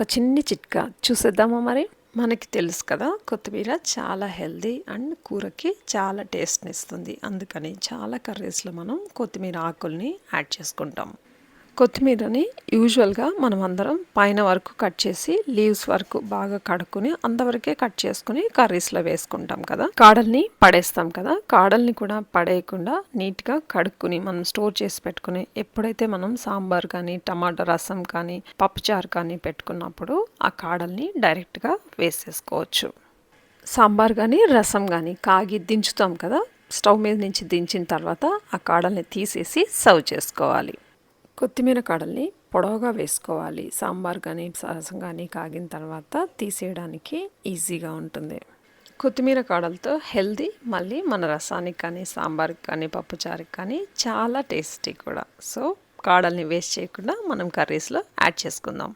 ఒక చిన్ని చిట్కా చూసేద్దామా మరి? మనకి తెలుసు కదా కొత్తిమీర చాలా హెల్దీ అండ్ కూరకి చాలా టేస్ట్ని ఇస్తుంది అందుకని చాలా కర్రీస్లో మనం కొత్తిమీర ఆకుల్ని యాడ్ చేసుకుంటాం. కొత్తిమీరని యూజువల్గా మనం అందరం పైన వరకు కట్ చేసి లీవ్స్ వరకు బాగా కడుక్కుని అంతవరకే కట్ చేసుకుని కర్రీస్లో వేసుకుంటాం కదా. కాడల్ని పడేస్తాం కదా. కాడల్ని కూడా పడేయకుండా నీట్గా కడుక్కుని మనం స్టోర్ చేసి పెట్టుకుని ఎప్పుడైతే మనం సాంబార్ కానీ టమాటా రసం కానీ పప్పుచారు కానీ పెట్టుకున్నప్పుడు ఆ కాడల్ని డైరెక్ట్గా వేసేసుకోవచ్చు. సాంబార్ కానీ రసం కానీ కాగి దించుతాం కదా. స్టవ్ మీద నుంచి దించిన తర్వాత ఆ కాడల్ని తీసేసి సర్వ్ చేసుకోవాలి. కొత్తిమీర కాడల్ని పొడవుగా వేసుకోవాలి. సాంబార్ కానీ రసం కానీ కాగిన తర్వాత తీసేయడానికి ఈజీగా ఉంటుంది. కొత్తిమీర కాడలతో హెల్దీ మళ్ళీ మన రసానికి కానీ సాంబార్కి కానీ పప్పుచారుకి కానీ చాలా టేస్టీ కూడా. సో కాడల్ని వేస్ట్ చేయకుండా మనం కర్రీస్లో యాడ్ చేసుకుందాం.